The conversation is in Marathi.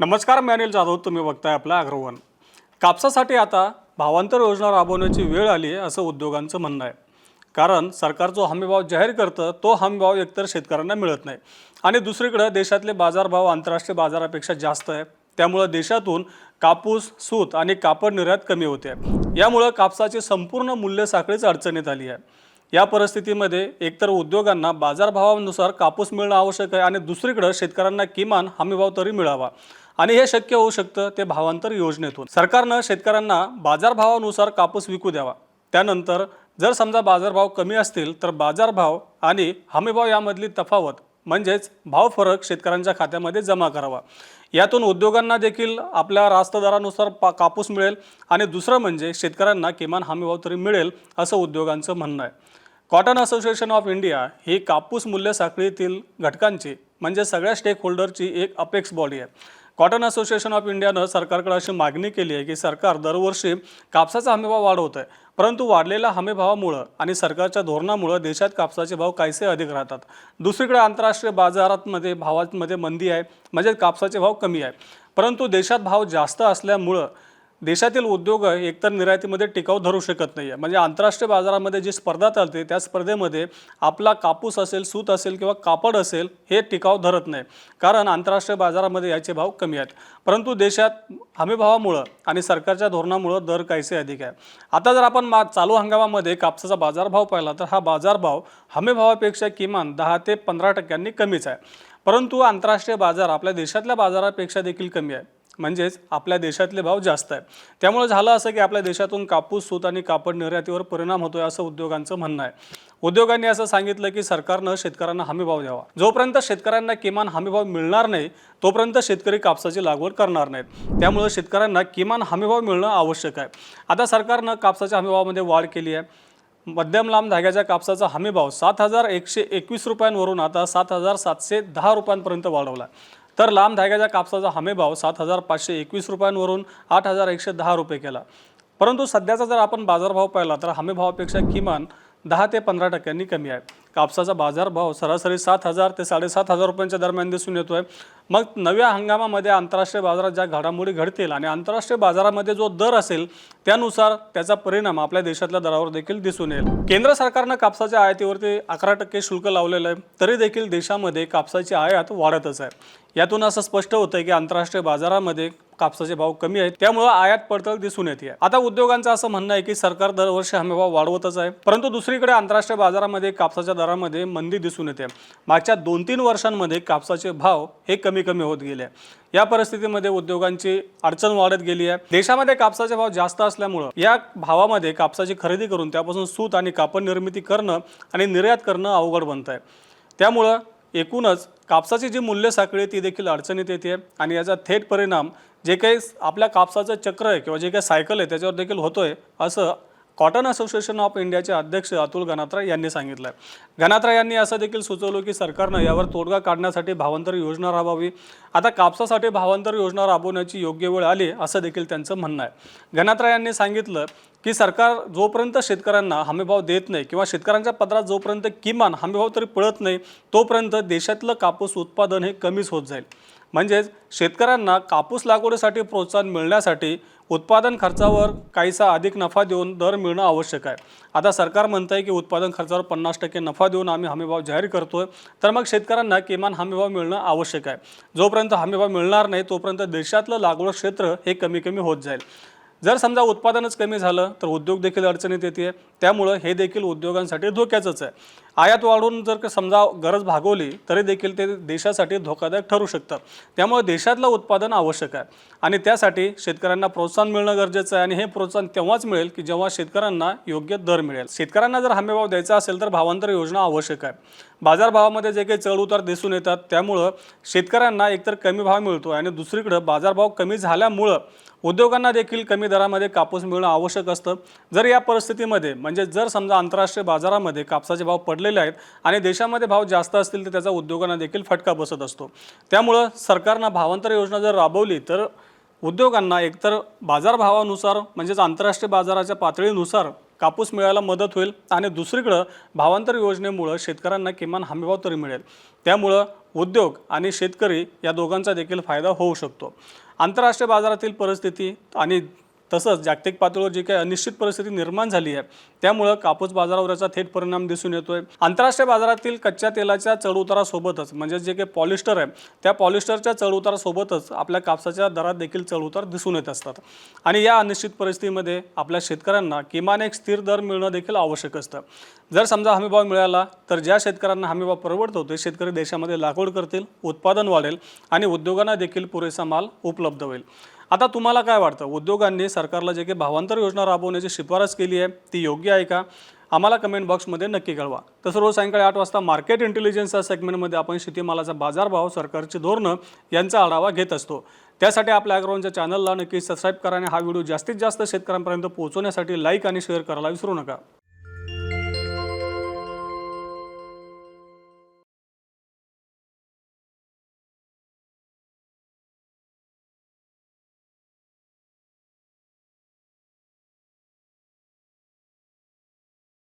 नमस्कार मी अनिल जाधव. तुम्ही बघताय आपला अग्रवन कापसासाठी आता भावांतर योजना राबवण्याची वेळ आली आहे असं उद्योगांचं म्हणणं आहे. कारण सरकार जो हमीभाव जाहीर करतं तो हमीभाव एकतर शेतकऱ्यांना मिळत नाही. आणि दुसरीकडं देशातले बाजारभाव आंतरराष्ट्रीय बाजारापेक्षा जास्त आहे. त्यामुळं देशातून कापूस सूत आणि कापड निर्यात कमी होते. यामुळं कापसाची संपूर्ण मूल्य साखळीच अडचणीत आली आहे. या परिस्थितीमध्ये एकतर उद्योगांना बाजारभावानुसार कापूस मिळणं आवश्यक आहे आणि दुसरीकडं शेतकऱ्यांना किमान हमीभाव तरी मिळावा. आणि हे शक्य होऊ शकतं ते भावांतर योजनेतून. सरकारनं शेतकऱ्यांना बाजारभावानुसार कापूस विकू द्यावा. त्यानंतर जर समजा बाजारभाव कमी असतील तर बाजारभाव आणि हमीभाव यामधली तफावत म्हणजेच भाव फरक शेतकऱ्यांच्या खात्यामध्ये जमा करावा. यातून उद्योगांना देखील आपल्या रास्त दरानुसार पा कापूस मिळेल आणि दुसरं म्हणजे शेतकऱ्यांना किमान हमीभाव तरी मिळेल असं उद्योगांचं म्हणणं आहे. कॉटन असोसिएशन ऑफ इंडिया ही कापूस मूल्य साखळीतील घटकांची म्हणजे सगळ्या स्टेक होल्डरची एक अपेक्स बॉडी आहे. कॉटन असोसिएशन ऑफ इंडियानं सरकारकडे अशी मागणी केली आहे की सरकार दरवर्षी कापसाचा हमीभाव वाढवत आहे परंतु वाढलेल्या हमीभावामुळं आणि सरकारच्या धोरणामुळं देशात कापसाचे भाव काहीसे अधिक राहतात. दुसरीकडे आंतरराष्ट्रीय बाजारातमध्ये भावांमध्ये मंदी आहे म्हणजे कापसाचे भाव कमी आहे. परंतु देशात भाव जास्त असल्यामुळं देशातील उद्योग एकतर निर्यातीमध्ये टिकाऊ धरू शकत नाही आहे म्हणजे आंतरराष्ट्रीय बाजारामध्ये जी स्पर्धा चालते त्या स्पर्धेमध्ये आपला कापूस असेल सूत असेल किंवा कापड असेल हे टिकाऊ धरत नाही. कारण आंतरराष्ट्रीय बाजारामध्ये याचे भाव कमी आहेत. परंतु देशात हमीभावामुळं आणि सरकारच्या धोरणामुळं दर काहीसे अधिक आहे. आता जर आपण मा चालू हंगामामध्ये कापसाचा बाजारभाव पाहिला तर हा बाजारभाव हमीभावापेक्षा किमान दहा ते पंधरा टक्क्यांनी कमीच आहे. परंतु आंतरराष्ट्रीय बाजार आपल्या देशातल्या बाजारापेक्षा देखील कमी आहे. म्हणजेच आपल्या देशातले भाव जास्त आहे त्यामुळे झालं असं की आपल्या देशातून कापूस सूत आणि कापड निर्यातीवर परिणाम होतोय असं उद्योगांचं म्हणणं आहे. उद्योगांनी असं सांगितलं की सरकारनं शेतकऱ्यांना हमीभाव द्यावा. जोपर्यंत शेतकऱ्यांना किमान हमीभाव मिळणार नाही तोपर्यंत शेतकरी कापसाची लागवड करणार नाहीत. त्यामुळे शेतकऱ्यांना किमान हमीभाव मिळणं आवश्यक आहे. आता सरकारनं कापसाच्या हमीभावामध्ये वाढ केली आहे. मध्यम लांब धाग्याच्या कापसाचा हमीभाव सात हजार एकशे एकवीस रुपयांवरून आता सात हजार सातशे दहा रुपयांपर्यंत वाढवला तर लांब धाग्याच्या कापसाचा हमीभाव सात हजार पाचशे एकवीस रुपयांवरून आठ हजार एकशे दहा रुपये केला. परंतु सध्याचा जर आपण बाजारभाव पाहिला तर हमीभावापेक्षा किमान दहा ते पंधरा टक्क्यांनी कमी आहे. कापसाचा बाजारभाव सरासरी सात हजार ते साडेसात हजार रुपयांच्या दरम्यान दिसून येतो आहे मग नव्या हंगामामध्ये आंतरराष्ट्रीय बाजारात ज्या घडामोडी घडतील आणि आंतरराष्ट्रीय बाजारामध्ये जो दर असेल त्यानुसार त्याचा परिणाम आपल्या देशातल्या दरावर देखील दिसून येईल. केंद्र सरकारनं कापसाच्या आयातीवरती अकरा टक्के शुल्क लावलेलं आहे तरी देखील देशामध्ये कापसाची आयात वाढतच आहे. यातून असं स्पष्ट होतं की आंतरराष्ट्रीय बाजारामध्ये कापसाचे भाव कमी आहेत त्यामुळं आयात पडतळ दिसून येते. आता उद्योगांचं असं म्हणणं आहे की सरकार दरवर्षी हमीभाव वाढवतच आहे परंतु दुसरीकडे आंतरराष्ट्रीय बाजारामध्ये कापसाच्या दरामध्ये मंदी दिसून येते. मागच्या दोन तीन वर्षांमध्ये कापसाचे भाव हे कमी कमी होत गेल्या. या परिस्थितीमध्ये उद्योगांची अडचण वाढत गेली आहे. देशामध्ये कापसाचे भाव जास्त असल्यामुळं या भावामध्ये कापसाची खरेदी करून त्यापासून सूत आणि कापड निर्मिती करणं आणि निर्यात करणं अवघड बनत आहे. त्यामुळं एकूणच कापसाची जी मूल्य साखळी ती देखील अडचणीत येते आणि याचा थेट परिणाम जे काही आपल्या कापसाचं चक्र आहे किंवा जे काही सायकल आहे त्याच्यावर देखील होतोय असं कॉटन असोसिएशन ऑफ इंडियाचे अध्यक्ष अतुल गणात्रा यांनी सांगितलं आहे गणात्रा यांनी असं देखील सुचवलं की सरकारनं यावर तोडगा काढण्यासाठी भावांतर योजना राबवावी. आता कापसासाठी भावांतर योजना राबवण्याची योग्य वेळ आली असं देखील त्यांचं म्हणणं आहे. गणात्रा यांनी सांगितलं की सरकार जोपर्यंत शेतकऱ्यांना हमीभाव देत नाही किंवा शेतकऱ्यांच्या पदरात जोपर्यंत किमान हमीभाव तरी पळत नाही तोपर्यंत देशातलं कापूस उत्पादन हे कमीच होत जाईल. म्हणजेच शेतकऱ्यांना कापूस लागवडीसाठी प्रोत्साहन मिळण्यासाठी उत्पादन खर्चावर काहीसा अधिक नफा देऊन दर मिळणं आवश्यक आहे. आता सरकार म्हणतं आहे की उत्पादन खर्चावर पन्नास टक्के नफा देऊन आम्ही हमीभाव जाहीर करतो आहे तर मग शेतकऱ्यांना किमान हमीभाव मिळणं आवश्यक आहे. जोपर्यंत हमीभाव मिळणार नाही तोपर्यंत देशातलं लागवड क्षेत्र हे कमी कमी होत जाईल. जर समजा उत्पादनच कमी झालं तर उद्योग देखील अडचणीत येते त्यामुळं हे देखील उद्योगांसाठी धोक्याचंच आहे. आयात वाढवून जर का समजा गरज भागवली तरी देखील ते देशासाठी धोकादायक ठरू शकतं. त्यामुळे देशातलं उत्पादन आवश्यक आहे. आणि त्यासाठी शेतकऱ्यांना प्रोत्साहन मिळणं गरजेचं आहे. आणि हे प्रोत्साहन तेव्हाच मिळेल की जेव्हा शेतकऱ्यांना योग्य दर मिळेल. शेतकऱ्यांना जर हमीभाव द्यायचा असेल तर भावांतर योजना आवश्यक आहे. बाजारभावामध्ये जे काही चढउतार दिसून येतात त्यामुळं शेतकऱ्यांना एकतर कमी भाव मिळतो आणि दुसरीकडं बाजारभाव कमी झाल्यामुळं उद्योगांना देखील कमी दरामध्ये कापूस मिळणं आवश्यक असतं. जर या परिस्थितीमध्ये म्हणजे जर समजा आंतरराष्ट्रीय बाजारामध्ये कापसाचे भाव पडलेले आहेत आणि देशामध्ये भाव जास्त असतील तर त्याचा उद्योगांना देखील फटका बसत असतो. त्यामुळं सरकारनं भावांतर योजना जर राबवली तर उद्योगांना एकतर बाजारभावानुसार म्हणजेच आंतरराष्ट्रीय बाजाराच्या पातळीनुसार कापूस मिळायला मदत होईल आणि दुसरीकडं भावांतर योजनेमुळं शेतकऱ्यांना किमान हमीभाव तरी मिळेल. त्यामुळं उद्योग आणि शेतकरी या दोघांचा देखील फायदा होऊ शकतो. आंतरराष्ट्रीय बाजारातील परिस्थिती आणि तसंच जागतिक पातळीवर जी काही अनिश्चित परिस्थिती निर्माण झाली आहे त्यामुळं कापूस बाजारावर याचा थेट परिणाम दिसून येतोय. आंतरराष्ट्रीय बाजारातील कच्च्या तेलाच्या चढउतारासोबतच म्हणजे जे काही पॉलिस्टर आहे त्या पॉलिस्टरच्या चढउतारासोबतच आपल्या कापसाच्या दरात देखील चढउतार दिसून येत असतात. आणि या अनिश्चित परिस्थितीमध्ये आपल्या शेतकऱ्यांना किमान एक स्थिर दर मिळणं देखील आवश्यक असतं. जर समजा हमीभाव मिळाला तर ज्या शेतकऱ्यांना हमीभाव परवडतो ते शेतकरी देशामध्ये लागवड करतील उत्पादन वाढेल आणि उद्योगांना देखील पुरेसा माल उपलब्ध होईल. आता तुम्हाला काय वाटतं? उद्योगांनी सरकारला जे काही भावांतर योजना राबवण्याची शिफारस केली आहे ती योग्य आहे का? आम्हाला कमेंट बॉक्समध्ये नक्की कळवा. तसं रोज सायंकाळी आठ वाजता मार्केट इंटेलिजन्स या सेगमेंटमध्ये आपण शेतीमालाचा बाजारभाव सरकारची धोरणं यांचा आढावा घेत असतो. त्यासाठी आपल्या अॅग्रोनच्या चॅनलला नक्की सबस्क्राईब करा आणि हा व्हिडिओ जास्तीत जास्त शेतकऱ्यांपर्यंत पोहोचवण्यासाठी लाईक आणि शेअर करायला विसरू नका.